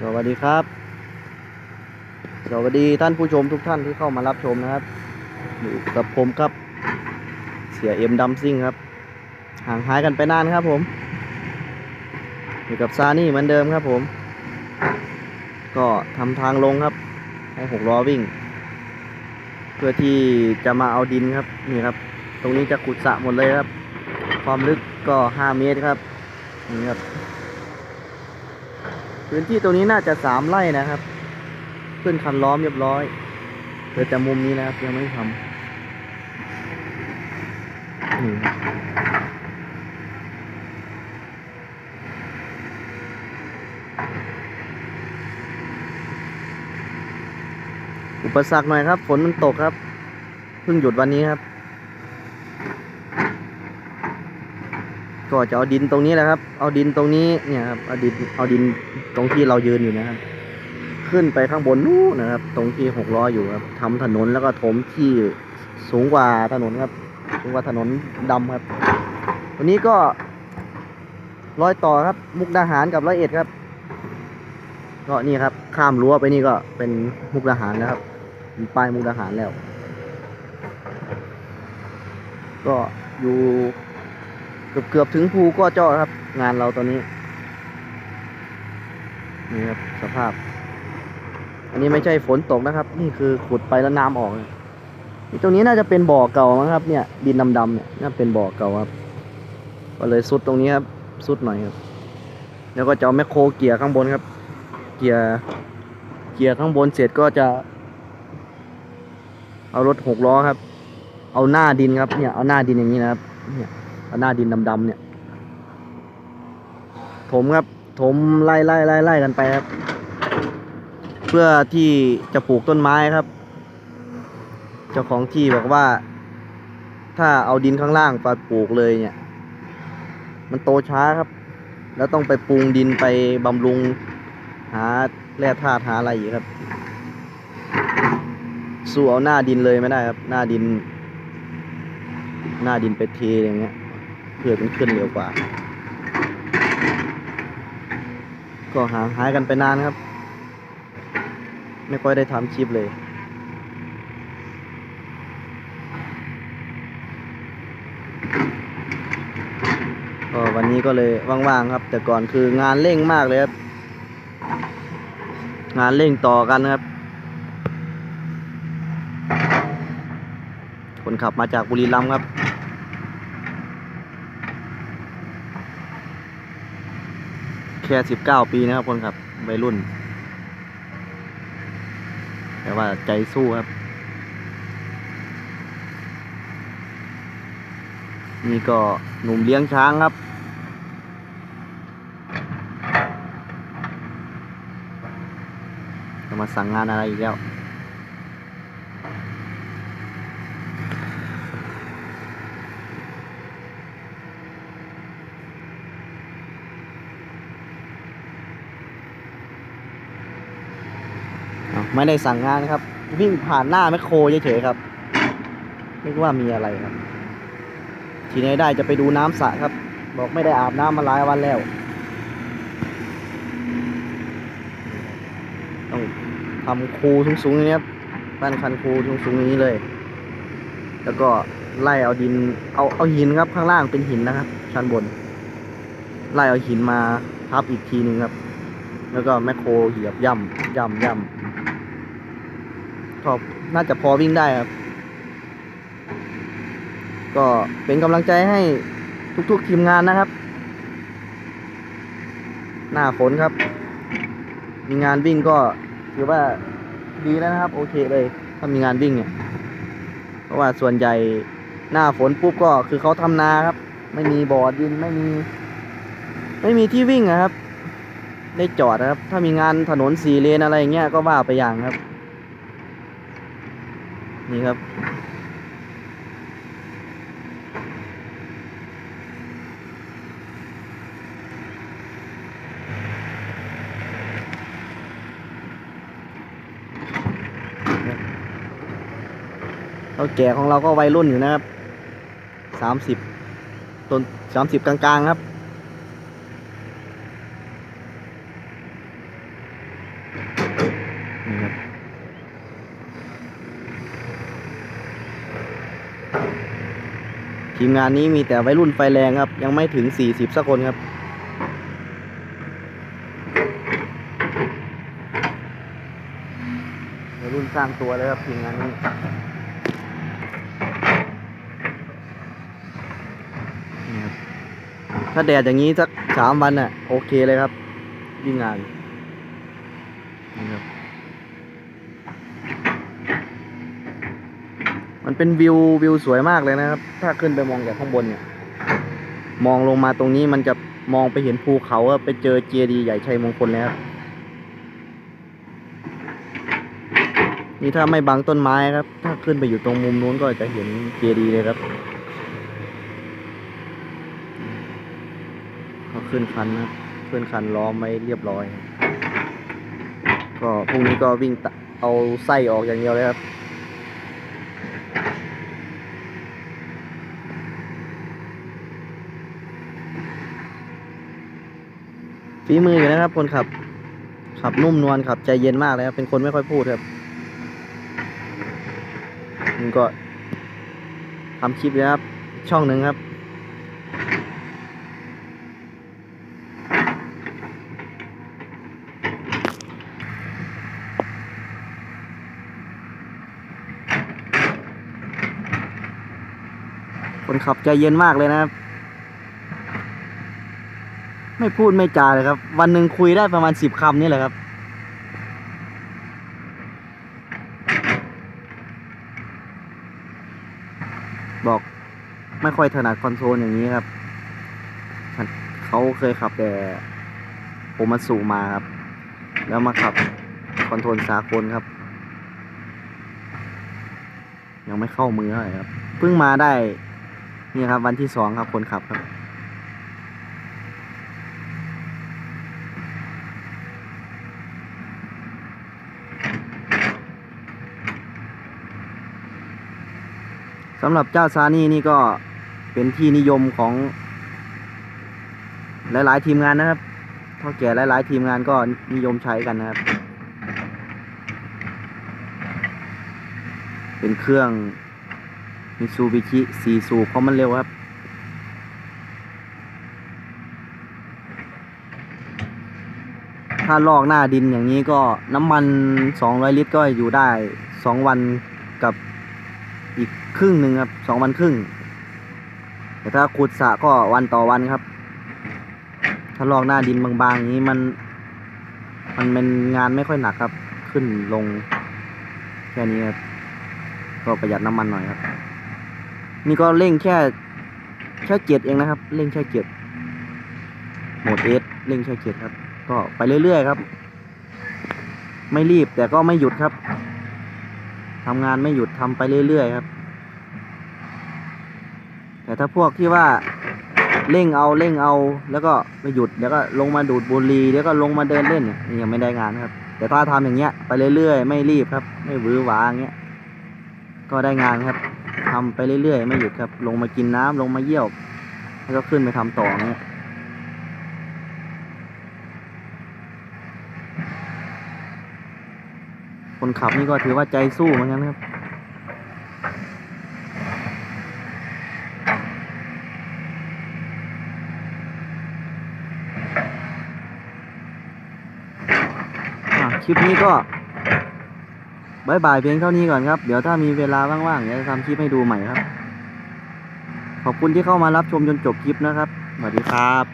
สวัสดีครับ สวัสดีท่านผู้ชมทุกท่านที่เข้ามารับชมนะครับอยู่กับผมครับ เสียเอ็มดัมซิ่งครับ ห่างหายกันไปนานครับผม อยู่กับซานี่เหมือนเดิมครับผม ก็ทำทางลงครับ ให้หกล้อวิ่ง เพื่อที่จะมาเอาดินครับนี่ครับ ตรงนี้จะขุดสระหมดเลยครับ ความลึกก็ห้าเมตรครับนี่ครับ พื้นที่ตรงนี้น่าจะสามไร่นะครับ ขึ้นคันล้อมเรียบร้อยเหลือแต่มุมนี้นะครับยังไม่ทำนี่อุปสรรคหน่อยครับฝนมันตกครับเพิ่งหยุดวันนี้ครับ ก็จะเอาดินตรงนี้แหละครับ เอาดินตรงนี้เนี่ยครับเอาดินเอาดินตรงที่เรายืนอยู่นะครับ ขึ้นไปข้างบนนู้นนะครับ ตรงที่หกล้ออยู่ครับทำถนนแล้วก็ถมที่สูงกว่าถนนครับ สูงกว่าถนนดำครับ วันนี้ก็ร้อยต่อครับ มุกดาหารกับร้อยเอ็ดครับก็นี่ครับ ข้ามรั้วไปนี่ก็เป็นมุกดาหารนะครับป้ายมุกดาหารแล้ว ก็อยู่ เกือบเกือบถึงภูก็เจาะครับ งานเราตอนนี้ นี่ครับสภาพ อันนี้ไม่ใช่ฝนตกนะครับ นี่คือขุดไปแล้วน้ำออกนี่ตรงนี้น่าจะเป็นบ่อเก่ามั้งครับ เนี่ย ดินดำๆเนี่ยน่าเป็นบ่อเก่าครับ ก็เลยสุดตรงนี้ครับสุดหน่อยครับ แล้วก็จะเอาแมคโครเกียร์ข้างบนครับ เกียร์เกียร์ข้างบนเสร็จก็จะ เอารถหกล้อครับ เอาหน้าดินครับ เนี่ย เอาหน้าดินอย่างนี้นะครับ เนี่ย หน้าดินดำๆเนี่ย ถมครับถมไล่ไล่ไล่ไล่กันไปครับ เพื่อที่จะปลูกต้นไม้ครับ เจ้าของที่บอกว่า ถ้าเอาดินข้างล่างไปปลูกเลยเนี่ย มันโตช้าครับ แล้วต้องไปปรุงดินไปบำรุง หาแร่ธาตุหาอะไรอีกครับสู้เอาหน้าดินเลยไม่ได้ครับ หน้าดิน หน้าดินไปเทอย่างเงี้ย พื่อมันขึ้นเร็วกว่า ก็หาหายกันไปนานครับ ไม่ค่อยได้ทำคลิปเลยก็วันนี้ก็เลยว่างๆครับ แต่ก่อนคืองานเร่งมากเลยครับ งานเร่งต่อกันครับ คนขับมาจากบุรีรัมย์ครับ แค่สิบเก้าปีนะครับคนขับวัยรุ่น แต่ว่าใจสู้ครับ นี่ก็หนุ่มเลี้ยงช้างครับ จะมาสั่งงานอะไรอีกแล้ว ไม่ได้สั่งงานครับ วิ่งผ่านหน้าแมคโครเฉยๆครับนึกว่ามีอะไรครับ ทีนี้ได้จะไปดูน้ำสระครับ บอกไม่ได้อาบน้ำมาหลายวันแล้วต้องทำคูสูงๆอย่างนี้ครับปั้นคันคูสูงๆอย่างนี้เลย แล้วก็ไล่เอาดิน เอาเอาหินครับ ข้างล่างเป็นหินนะครับ ชั้นบน ไล่เอาหินมาทับอีกทีหนึ่งครับ แล้วก็แมคโครเหยียบย่ำย่ำย่ำ ก็น่าจะพอวิ่งได้ครับ ก็เป็นกำลังใจให้ทุกๆทีมงานนะครับ หน้าฝนครับ มีงานวิ่งก็ถือว่าดีแล้วนะครับ โอเคเลย ถ้ามีงานวิ่งเนี่ย เพราะว่าส่วนใหญ่หน้าฝนปุ๊บก็คือเขาทำนาครับ ไม่มีบ่อดินไม่มี ไม่มีที่วิ่งอะครับ ได้จอดนะครับ ถ้ามีงานถนนสี่เลนอะไรเงี้ยก็ว่าไปอย่างครับ นี่ครับ เท่าแก่ของเราก็วัยรุ่นอยู่นะครับสามสิบต้นสามสิบกลางๆครับ ทีมงานนี้มีแต่วัยรุ่นไฟแรงครับ ยังไม่ถึงสี่สิบสักคนครับ วัยรุ่นสร้างตัวเลยครับทีมงานนี้ถ้าแดดอย่างนี้สักสามวันน่ะโอเคเลยครับวิ่งงานนี่ครับ มันเป็นวิววิวสวยมากเลยนะครับ ถ้าขึ้นไปมองจากข้างบนเนี่ย มองลงมาตรงนี้มันจะมองไปเห็นภูเขาไปเจอเจดีย์ใหญ่ชัยมงคลเลยครับนี่ถ้าไม่บังต้นไม้ครับ ถ้าขึ้นไปอยู่ตรงมุมนู้นก็จะเห็นเจดีย์เลยครับก็ขึ้นคันนะครับขึ้นคันล้อมไว้เรียบร้อยครับก็พรุ่งนี้ก็วิ่งเอาไส้ออกอย่างเดียวเลยครับ ฝีมืออยู่นะครับ คนขับ ขับนุ่มนวลขับใจเย็นมากเลยครับเป็นคนไม่ค่อยพูดครับนี่ก็ทำคลิปนะครับ ช่องหนึ่งครับ คนขับใจเย็นมากเลยนะครับ ไม่พูดไม่จาเลยครับ วันหนึ่งคุยได้ประมาณสิบคำนี่แหละครับ บอกไม่ค่อยถนัดคอนโทรลอย่างนี้ครับ เขาเคยขับแต่โอมาสูมาครับ แล้วมาขับคอนโทรลสากลครับ ยังไม่เข้ามือเท่าไหร่ครับ เพิ่งมาได้ นี่ครับวันที่สองครับคนขับครับ สำหรับเจ้าซานี่นี่ก็เป็นที่นิยมของ หลาย ๆ ทีมงานนะครับเท่าแก่หลาย ๆ ทีมงานก็นิยมใช้กันนะครับ เป็นเครื่องมิซูบิชิสีสูบเพราะมันเร็วครับถ้าลอกหน้าดินอย่างนี้ก็น้ำมัน 200 ลิตรก็อยู่ได้ 2 วันกับ อีกครึ่งหนึ่งครับ2วันครึ่ง แต่ถ้าขุดสระก็วันต่อวันครับ ถ้าลอกหน้าดินบางๆอย่างนี้มัน มันเป็นงานไม่ค่อยหนักครับ ขึ้นลงแค่นี้ครับก็ประหยัดน้ำมันหน่อยครับ นี่ก็เร่งแค่แค่เจ็ดเองนะครับ เร่งแค่เจ็ดโหมดเอสเร่งแค่เจ็ดครับ ก็ไปเรื่อยๆครับ ไม่รีบแต่ก็ไม่หยุดครับ ทำงานไม่หยุดทำไปเรื่อยๆครับ แต่ถ้าพวกที่ว่าเร่งเอาเร่งเอาแล้วก็ไม่หยุดแล้วก็ลงมาดูดบุหรี่แล้วก็ลงมาเดินเล่นนี่ยังไม่ได้งานครับ แต่ถ้าทำอย่างเงี้ยไปเรื่อยๆ ไม่รีบครับ ไม่วือหวาอย่างเงี้ยก็ได้งานครับทำไปเรื่อยๆ ไม่หยุดครับ ลงมากินน้ำลงมาเยี่ยว แล้วก็ขึ้นไปทำต่อเงี้ย คนขับนี่ก็ถือว่าใจสู้เหมือนกันครับคลิปนี้ก็บายบายเพียงเท่านี้ก่อนครับ เดี๋ยวถ้ามีเวลาว่างๆเดี๋ยวจะทำคลิปให้ดูใหม่ครับ ขอบคุณที่เข้ามารับชมจนจบคลิปนะครับ สวัสดีครับ